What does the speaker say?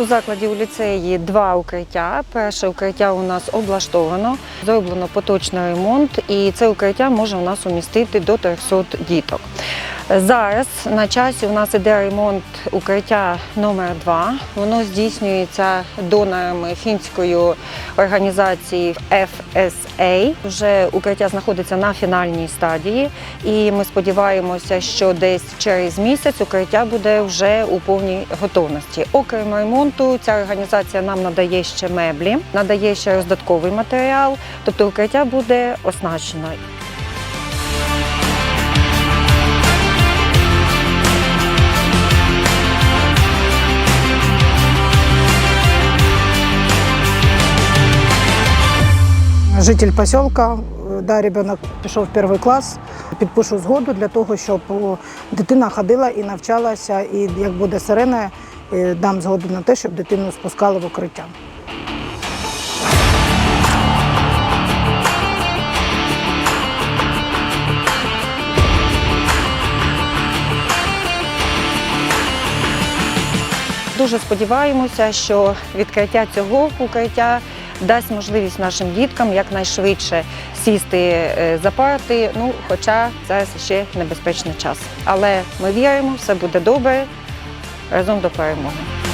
у закладі у ліцеї два укриття. Перше укриття у нас облаштовано, зроблено поточний ремонт, і це укриття може у нас умістити до 300 діток. Зараз на часі у нас іде ремонт укриття номер 2 Воно здійснюється донорами фінської організації FSA. Вже укриття знаходиться на фінальній стадії, і ми сподіваємося, що десь через місяць укриття буде вже у повній готовності. Окрім ремонту, ця організація нам надає ще меблі, надає ще роздатковий матеріал, тобто укриття буде оснащено. Житель поселка, е, да, ребенок пішов в перший клас, підпишу згоду для того, щоб дитина ходила і навчалася, і як буде сирена, е, дам згоду на те, щоб дитину спускали в укриття. Дуже сподіваємося, що відкриття цього укриття дасть можливість нашим діткам якнайшвидше сісти е, за парти. Ну, хоча це ще небезпечний час. Але ми віримо, все буде добре разом до перемоги.